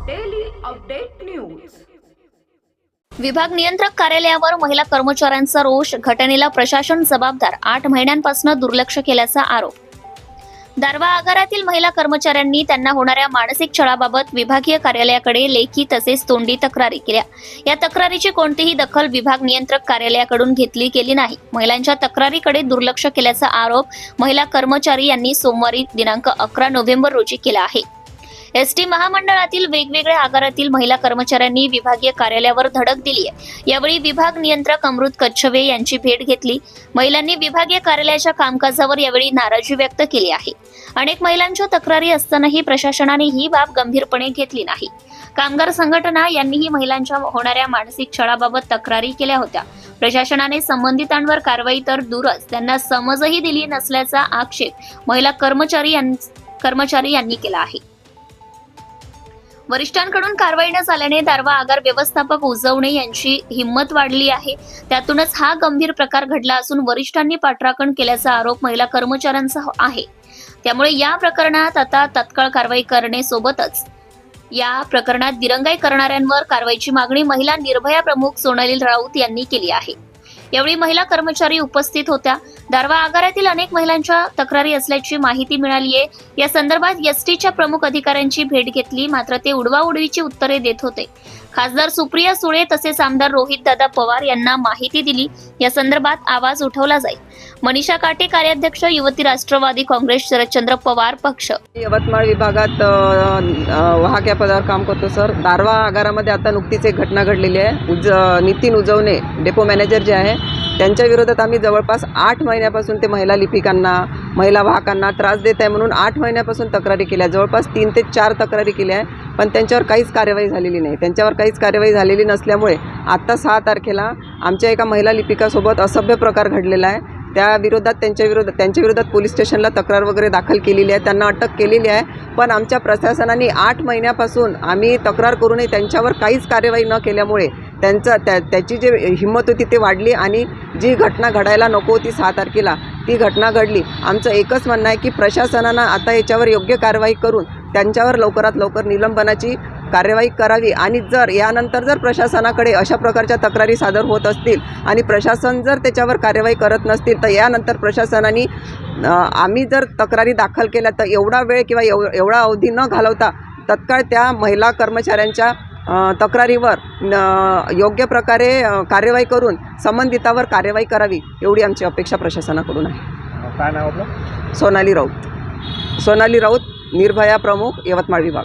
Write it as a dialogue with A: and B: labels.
A: Update news
B: विभाग नियंत्रक कार्यालयावर महिला कर्मचाऱ्यांचा रोष घटनेला प्रशासन जबाबदार आठ महिन्यांपासून दुर्लक्ष केल्याचा आरोप. दारवा आगारातील महिला कर्मचाऱ्यांनी त्यांना होणाऱ्या मानसिक छळाबाबत विभागीय कार्यालयाकडे लेखी तसेच तोंडी तक्रारी केल्या. या तक्रारीची कोणतीही दखल विभाग नियंत्रक कार्यालयाकडून घेतली गेली नाही. महिलांच्या तक्रारीकडे दुर्लक्ष केल्याचा आरोप महिला कर्मचारी यांनी सोमवारी दिनांक अकरा नोव्हेंबर रोजी केला आहे. एसटी महामंडळातील वेगवेगळ्या आगारातील महिला कर्मचाऱ्यांनी विभागीय कार्यालयावर धडक दिली आहे. यावेळी विभाग नियंत्रक अमृत कच्छवे यांची भेट घेतली. महिलांनी विभागीय कार्यालयाच्या कामकाजावर यावेळी नाराजी व्यक्त केली आहे. अनेक महिलांच्या तक्रारी असतानाही प्रशासनाने ही बाब गंभीरपणे घेतली नाही. कामगार संघटना यांनीही महिलांच्या होणाऱ्या मानसिक छळाबाबत तक्रारी केल्या होत्या. प्रशासनाने संबंधितांवर कारवाई तर दूरच त्यांना समजही दिली नसल्याचा आक्षेप महिला कर्मचारी यां- कर्मचारी यांनी केला आहे. वरिष्ठांकडून कारवाई न झाल्याने दारवा आगार व्यवस्थापक उजवणे यांची हिंमत वाढली आहे. त्यातूनच हा गंभीर प्रकार घडला असून वरिष्ठांनी पाठराखण केल्याचा आरोप महिला कर्मचाऱ्यांचा आहे. त्यामुळे या प्रकरणात आता तत्काळ कारवाई करणे सोबतच या प्रकरणात दिरंगाई करणाऱ्यांवर कारवाईची मागणी महिला निर्भया प्रमुख सोनाली राऊत यांनी केली आहे. यावेळी महिला कर्मचारी उपस्थित होत्या. दारवा आगारातील अनेक महिलांच्या तक्रारी असल्याची माहिती मिळाली आहे. या संदर्भात एसटीच्या प्रमुख अधिकाऱ्यांची भेट घेतली मात्र ते उडवाउडवीची उत्तरे देत होते. खासदार सुप्रिया सुळे तसेच आमदार रोहित दादा पवार यांना माहिती दिली. या संदर्भात आवाज उठवला जाईल. मनीषा काटे कार्याध्यक्ष युवती राष्ट्रवादी काँग्रेस शरदचंद्र पवार पक्ष.
C: यवतमाळ विभागात वाहक्या पदावर काम करतो सर. दारवा आगारामध्ये आता नुकतीच एक घटना घडलेली आहे. उज नितीन उजवणे डेपो मॅनेजर जे आहे त्यांच्या विरोधात आम्ही जवळपास आठ महिन्यापासून ते महिला लिपिकांना महिला वाहकांना त्रास देत आहे म्हणून आठ महिन्यापासून तक्रारी केल्या जवळपास तीन ते चार तक्रारी केल्या आहे पण त्यांच्यावर काहीच कार्यवाही झालेली नाही. त्यांच्यावर काहीच कार्यवाही झालेली नसल्यामुळे आत्ता सहा तारखेला आमच्या एका महिला लिपिकासोबत असभ्य प्रकार घडलेला आहे. त्या विरोधात त्यांच्या विरोधात त्यांच्या विरोधात पोलीस स्टेशनला तक्रार वगैरे दाखल केलेली आहे त्यांना अटक केलेली आहे. पण आमच्या प्रशासनाने आठ महिन्यापासून आम्ही तक्रार करूनही त्यांच्यावर काहीच कार्यवाही न केल्यामुळे त्यांचं त्या त्याची जे हिंमत होती ती वाढली आणि जी घटना घडायला नको होती सहा तारखेला ती घटना घडली. आमचं एकच म्हणणं आहे की प्रशासनानं आता याच्यावर योग्य कारवाई करून त्यांच्यावर लवकरात लवकर निलंबनाची कार्यवाही करावी आणि जर यानंतर जर प्रशासनाकडे अशा प्रकारच्या तक्रारी सादर होत असतील आणि प्रशासन जर त्याच्यावर कार्यवाही करत नसतील तर यानंतर प्रशासनाने आम्ही जर तक्रारी दाखल केल्या तर एवढा वेळ किंवा एव एवढा अवधी न घालवता तत्काळ त्या महिला कर्मचाऱ्यांच्या तक्रारीवर योग्य प्रकारे कार्यवाही करून संबंधितावर कार्यवाही करावी एवढी आमची अपेक्षा प्रशासनाकडून आहे.
D: काय नाव आपलं?
C: सोनाली राऊत. सोनाली राऊत निर्भया प्रमुख यवतमाळ विभाग.